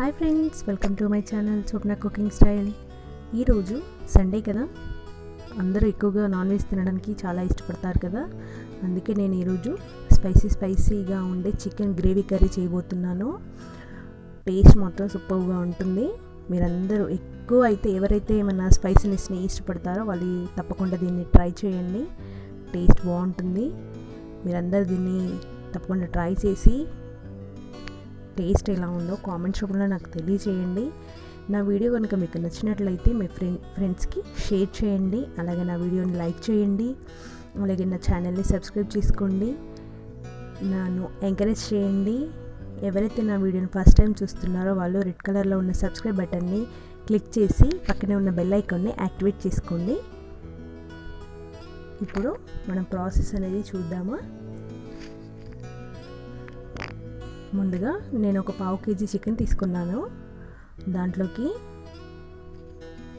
Hi friends welcome to my channel Swapna cooking style. ఈరోజు Sunday కదా? అందరూ ఎక్కువగా నాన్ వెజ్ తినడానికి చాలా ఇష్టపడతారు కదా? అందుకే నేను ఈరోజు స్పైసీ స్పైసీగా ఉండే చికెన్ గ్రేవీ కర్రీ చేయబోతున్నాను. టేస్ట్ మాత్రం సూపర్గా ఉంటుంది. మీరందరూ ఎక్కువ అయితే ఎవరైతే ఏమైనా స్పైసీనెస్ని ఇష్టపడతారో వాళ్ళు తప్పకుండా దీన్ని ట్రై చేయండి. టేస్ట్ బాగుంటుంది. మీరందరూ దీన్ని తప్పకుండా ట్రై చేసి టేస్ట్ ఎలా ఉందో కామెంట్స్ రూపంలో నాకు తెలియజేయండి. నా వీడియో కనుక మీకు నచ్చినట్లయితే మీ ఫ్రెండ్ ఫ్రెండ్స్కి షేర్ చేయండి. అలాగే నా వీడియోని లైక్ చేయండి. అలాగే నా ఛానల్ని సబ్స్క్రైబ్ చేసుకోండి. నన్ను ఎంకరేజ్ చేయండి. ఎవరైతే నా వీడియోని ఫస్ట్ టైం చూస్తున్నారో వాళ్ళు రెడ్ కలర్లో ఉన్న సబ్స్క్రైబ్ బటన్ని క్లిక్ చేసి పక్కనే ఉన్న బెల్ ఐకాన్ని యాక్టివేట్ చేసుకోండి. ఇప్పుడు మనం ప్రాసెస్ అనేది చూద్దామా? ముందుగా నేను ఒక పావు కేజీ చికెన్ తీసుకున్నాను. దాంట్లోకి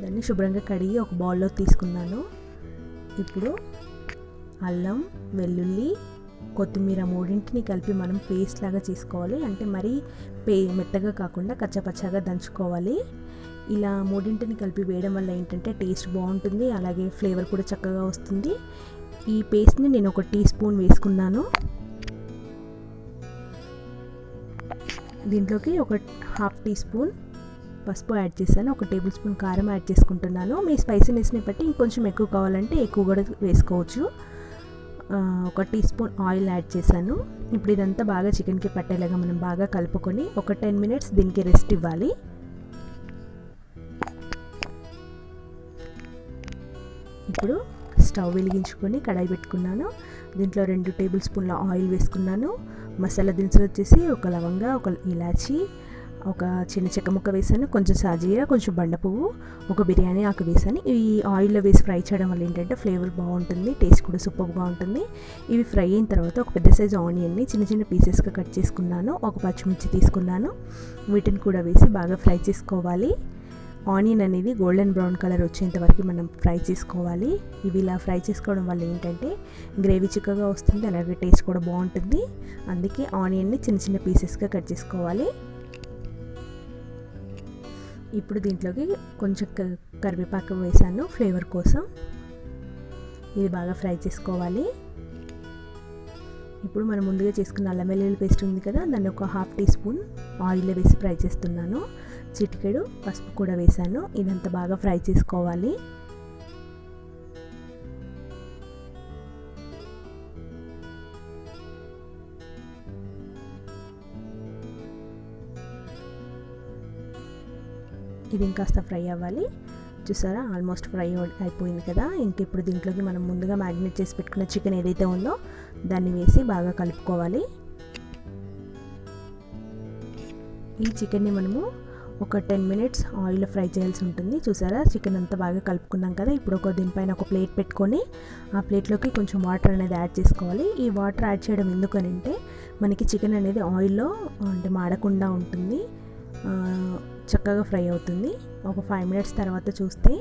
దాన్ని శుభ్రంగా కడిగి ఒక బౌల్లో తీసుకున్నాను. ఇప్పుడు అల్లం వెల్లుల్లి కొత్తిమీర మూడింటిని కలిపి మనం పేస్ట్ లాగా చేసుకోవాలి. అంటే మరీ పే మెత్తగా కాకుండా కచ్చపచ్చగా దంచుకోవాలి. ఇలా మూడింటిని కలిపి వేయడం వల్ల ఏంటంటే టేస్ట్ బాగుంటుంది. అలాగే ఫ్లేవర్ కూడా చక్కగా వస్తుంది. ఈ పేస్ట్ని నేను ఒక టీ స్పూన్ వేసుకున్నాను. దీంట్లోకి ఒక హాఫ్ టీ స్పూన్ పసుపు యాడ్ చేశాను. ఒక టేబుల్ స్పూన్ కారం యాడ్ చేసుకుంటున్నాను. మీ స్పైసీనెస్ని బట్టి ఇంకొంచెం ఎక్కువ కావాలంటే ఎక్కువ కూడా వేసుకోవచ్చు. ఒక టీ స్పూన్ ఆయిల్ యాడ్ చేశాను. ఇప్పుడు ఇదంతా బాగా చికెన్కి పట్టేలాగా మనం బాగా కలుపుకొని ఒక టెన్ మినిట్స్ దీనికి రెస్ట్ ఇవ్వాలి. ఇప్పుడు స్టవ్ వెలిగించుకొని కడాయి పెట్టుకున్నాను. దీంట్లో రెండు టేబుల్ స్పూన్ల ఆయిల్ వేసుకున్నాను. మసాలా దినుసులు వచ్చేసి ఒక లవంగా ఒక ఇలాచి ఒక చిన్న చెక్క ముక్క వేసాను కొంచెం సాజీరా కొంచెం బండ పువ్వు ఒక బిర్యానీ ఆకు వేసాను. ఈ ఆయిల్లో వేసి ఫ్రై చేయడం వల్ల ఏంటంటే ఫ్లేవర్ బాగుంటుంది టేస్ట్ కూడా సూపర్గా ఉంటుంది. ఇవి ఫ్రై అయిన తర్వాత ఒక పెద్ద సైజు ఆనియన్ని చిన్న చిన్న పీసెస్గా కట్ చేసుకున్నాను ఒక పచ్చిమిర్చి తీసుకున్నాను. వీటిని కూడా వేసి బాగా ఫ్రై చేసుకోవాలి. ఆనియన్ అనేది గోల్డెన్ బ్రౌన్ కలర్ వచ్చేంత వరకు మనం ఫ్రై చేసుకోవాలి. ఇవి ఇలా ఫ్రై చేసుకోవడం వల్ల ఏంటంటే గ్రేవీ చిక్కగా వస్తుంది అలాగే టేస్ట్ కూడా బాగుంటుంది. అందుకే ఆనియన్ని చిన్న చిన్న పీసెస్గా కట్ చేసుకోవాలి. ఇప్పుడు దీంట్లోకి కొంచెం కరివేపాకు వేసాను ఫ్లేవర్ కోసం. ఇది బాగా ఫ్రై చేసుకోవాలి. ఇప్పుడు మనం ముందుగా చేసుకున్న అల్లం వెల్లుల్లి పేస్ట్ ఉంది కదా దాన్ని ఒక హాఫ్ టీ స్పూన్ ఆయిల్లో వేసి ఫ్రై చేస్తున్నాను. చిటికెడు పసుపు కూడా వేసాను ఇదంతా బాగా ఫ్రై చేసుకోవాలి. ఇది ఇంకాస్త ఫ్రై అవ్వాలి. చూసారా? ఆల్మోస్ట్ ఫ్రై అయిపోయింది కదా. ఇంకెప్పుడు దీంట్లోకి మనం ముందుగా మ్యాగ్నేట్ చేసి పెట్టుకున్న చికెన్ ఏదైతే ఉందో దాన్ని వేసి బాగా కలుపుకోవాలి. ఈ చికెన్ని మనము ఒక టెన్ మినిట్స్ ఆయిల్ ఫ్రై చేయాల్సి ఉంటుంది. చూసారా? చికెన్ అంతా బాగా కలుపుకున్నాం కదా. ఇప్పుడు ఒక దీనిపైన ఒక ప్లేట్ పెట్టుకొని ఆ ప్లేట్లోకి కొంచెం వాటర్ అనేది యాడ్ చేసుకోవాలి. ఈ వాటర్ యాడ్ చేయడం ఎందుకనంటే మనకి చికెన్ అనేది ఆయిల్లో అంటే మాడకుండా ఉంటుంది. చక్కగా ఫ్రై అవుతుంది. ఒక ఫైవ్ మినిట్స్ తర్వాత చూస్తే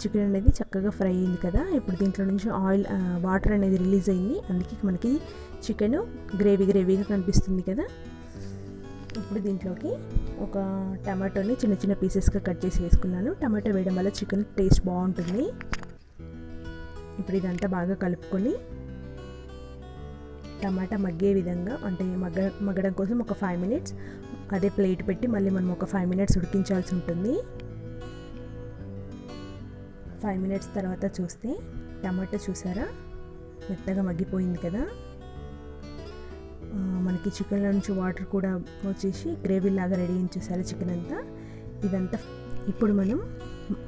చికెన్ అనేది చక్కగా ఫ్రై అయింది కదా. ఇప్పుడు దీంట్లో నుంచి ఆయిల్ వాటర్ అనేది రిలీజ్ అయింది. అందుకే మనకి చికెన్ గ్రేవీ గ్రేవీగా కనిపిస్తుంది కదా. ఇప్పుడు దీంట్లోకి ఒక టమాటోని చిన్న చిన్న పీసెస్గా కట్ చేసి వేసుకున్నాను. టమాటో వేయడం వల్ల చికెన్ టేస్ట్ బాగుంటుంది. ఇప్పుడు ఇదంతా బాగా కలుపుకొని టమాటా మగ్గే విధంగా అంటే మగ్గ మగ్గడం కోసం ఒక ఫైవ్ మినిట్స్ అదే ప్లేట్ పెట్టి మళ్ళీ మనం ఒక ఫైవ్ మినిట్స్ ఉడికించాల్సి ఉంటుంది. ఫైవ్ మినిట్స్ తర్వాత చూస్తే టమాటా చూసారా? మెత్తగా మగ్గిపోయింది కదా? మనకి చికెన్లో నుంచి వాటర్ కూడా వచ్చేసి గ్రేవీ లాగా రెడీ చూసారా చికెన్ అంతా. ఇదంతా ఇప్పుడు మనం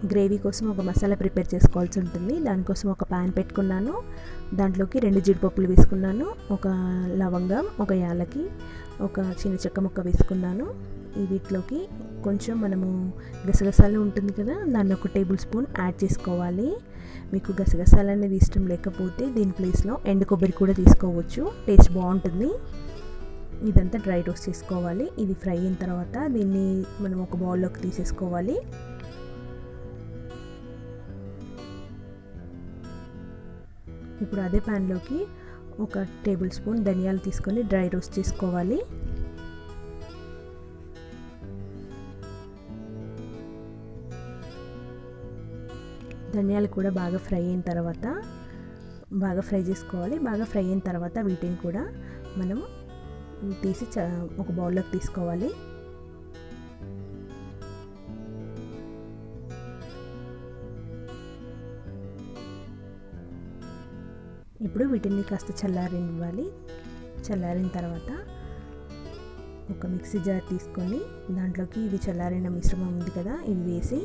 గ్రేవీ కోసం ఒక మసాలా ప్రిపేర్ చేసుకోవాల్సి ఉంటుంది. దానికోసం ఒక ప్యాన్ పెట్టుకున్నాను. దాంట్లోకి రెండు జీడిపప్పులు వేసుకున్నాను. ఒక లవంగం ఒక యాలకి ఒక చిన్న చెక్క ముక్క వేసుకున్నాను. వీటిలోకి కొంచెం మనము గసగసాలు ఉంటుంది కదా దాన్ని ఒక టేబుల్ స్పూన్ యాడ్ చేసుకోవాలి. మీకు గసగసాలు అనేది ఇష్టం లేకపోతే దీని ప్లేస్లో ఎండు కొబ్బరి కూడా తీసుకోవచ్చు. టేస్ట్ బాగుంటుంది. ఇదంతా డ్రై రోస్ట్ చేసుకోవాలి. ఇది ఫ్రై అయిన తర్వాత దీన్ని మనం ఒక బౌల్లోకి తీసేసుకోవాలి. ఇప్పుడు అదే ప్యాన్లోకి ఒక టేబుల్ స్పూన్ ధనియాలు తీసుకొని డ్రై రోస్ట్ చేసుకోవాలి. ధనియాలు కూడా బాగా ఫ్రై అయిన తర్వాత బాగా ఫ్రై చేసుకోవాలి. బాగా ఫ్రై అయిన తర్వాత వీటిని కూడా మనం తీసి ఒక బౌల్లోకి తీసుకోవాలి. ఇప్పుడు వీటిని కాస్త చల్లారినివ్వాలి. చల్లారిన తర్వాత ఒక మిక్సీ జార్ తీసుకొని దాంట్లోకి ఇది చల్లారిన మిశ్రమం ఉంది కదా ఇవి వేసి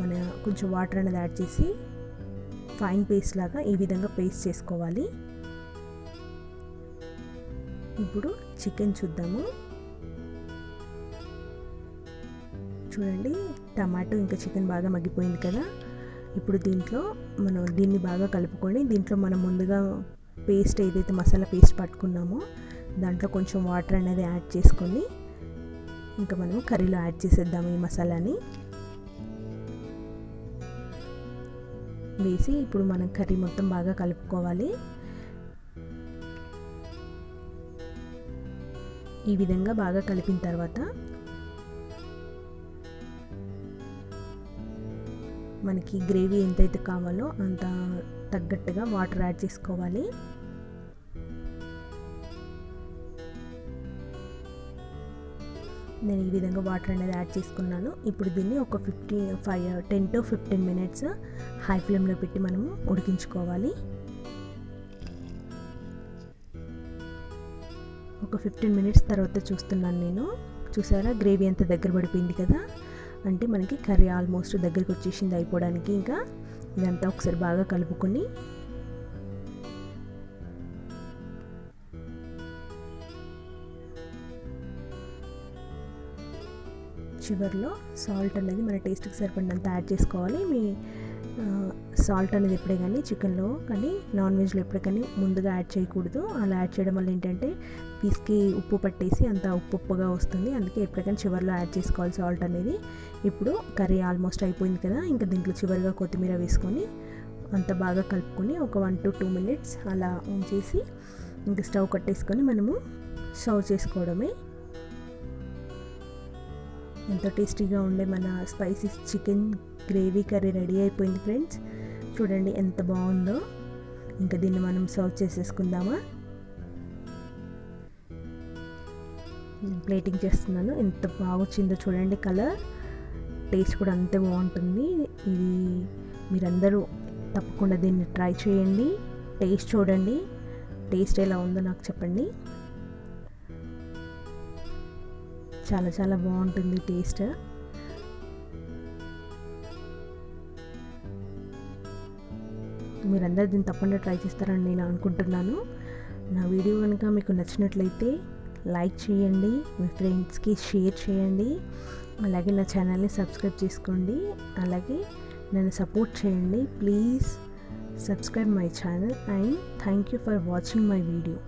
మన కొంచెం వాటర్ అనేది యాడ్ చేసి ఫైన్ పేస్ట్ లాగా ఈ విధంగా పేస్ట్ చేసుకోవాలి. ఇప్పుడు చికెన్ చూద్దాము. చూడండి టమాటో ఇంకా చికెన్ బాగా మగ్గిపోయింది కదా. ఇప్పుడు దీంట్లో మనం దీన్ని బాగా కలుపుకొని దీంట్లో మనం ముందుగా పేస్ట్ ఏదైతే మసాలా పేస్ట్ పట్టుకున్నామో దాంట్లో కొంచెం వాటర్ అనేది యాడ్ చేసుకొని ఇంకా మనం కర్రీలో యాడ్ చేసేద్దాము ఈ మసాలాని. వేసి ఇప్పుడు మనం కర్రీ మొత్తం బాగా కలుపుకోవాలి. ఈ విధంగా బాగా కలిపిన తర్వాత మనకి గ్రేవీ ఎంతైతే కావాలో అంత తగ్గట్టుగా వాటర్ యాడ్ చేసుకోవాలి. నేను ఈ విధంగా వాటర్ అనేది యాడ్ చేసుకున్నాను. ఇప్పుడు దీన్ని ఒక fifty five ten to fifteen minutes high ఫ్లేమ్లో పెట్టి మనము ఉడికించుకోవాలి. ఒక ఫిఫ్టీన్ మినిట్స్ తర్వాత చూస్తున్నాను నేను. చూసారా? గ్రేవీ అంత దగ్గర పడిపోయింది కదా? అంటే మనకి కర్రీ ఆల్మోస్ట్ దగ్గరికి వచ్చేసింది అయిపోవడానికి ఇంకా. ఇదంతా ఒకసారి బాగా కలుపుకొని. చివరిలో సాల్ట్ అనేది మన టేస్ట్కి సరిపడినంత యాడ్ చేసుకోవాలి. మీ సాల్ట్ అనేది ఎప్పుడే కానీ చికెన్లో కానీ నాన్ వెజ్లో ఎప్పుడే కానీ ముందుగా యాడ్ చేయకూడదు. అలా యాడ్ చేయడం వల్ల ఏంటంటే పీస్కి ఉప్పు పట్టేసి అంత ఉప్పు ఉప్పుగా వస్తుంది. అందుకే ఎప్పటికైనా చివరిలో యాడ్ చేసుకోవాలి సాల్ట్ అనేది. ఇప్పుడు కర్రీ ఆల్మోస్ట్ అయిపోయింది కదా ఇంకా దీంట్లో చివరిగా కొత్తిమీర వేసుకొని అంత బాగా కలుపుకొని ఒక వన్ టు టూ మినిట్స్ అలా ఉంచేసి ఇంకా స్టవ్ కట్టేసుకొని మనము సర్వ్ చేసుకోవడమే. ఎంతో టేస్టీగా ఉండే మన spicy chicken gravy curry ready అయిపోయింది ఫ్రెండ్స్. చూడండి ఎంత బాగుందో. ఇంకా దీన్ని మనం సర్వ్ చేసేసుకుందామా? ప్లేటింగ్ చేస్తున్నాను. ఎంత బాగా వచ్చిందో చూడండి కలర్. టేస్ట్ కూడా అంతే బాగుంటుంది. ఇది మీరందరూ తప్పకుండా దీన్ని ట్రై చేయండి. టేస్ట్ చూడండి. టేస్ట్ ఎలా ఉందో నాకు చెప్పండి. చాలా చాలా బాగుంటుంది టేస్ట్. మీరందరూ దీన్ని తప్పకుండా ట్రై చేస్తారని నేను అనుకుంటున్నాను. నా వీడియో కనుక మీకు నచ్చినట్లయితే లైక్ చేయండి మీ ఫ్రెండ్స్కి షేర్ చేయండి అలాగే నా ఛానల్ని సబ్స్క్రైబ్ చేసుకోండి అలాగే నన్ను సపోర్ట్ చేయండి. Please subscribe my channel and thank you for watching my video.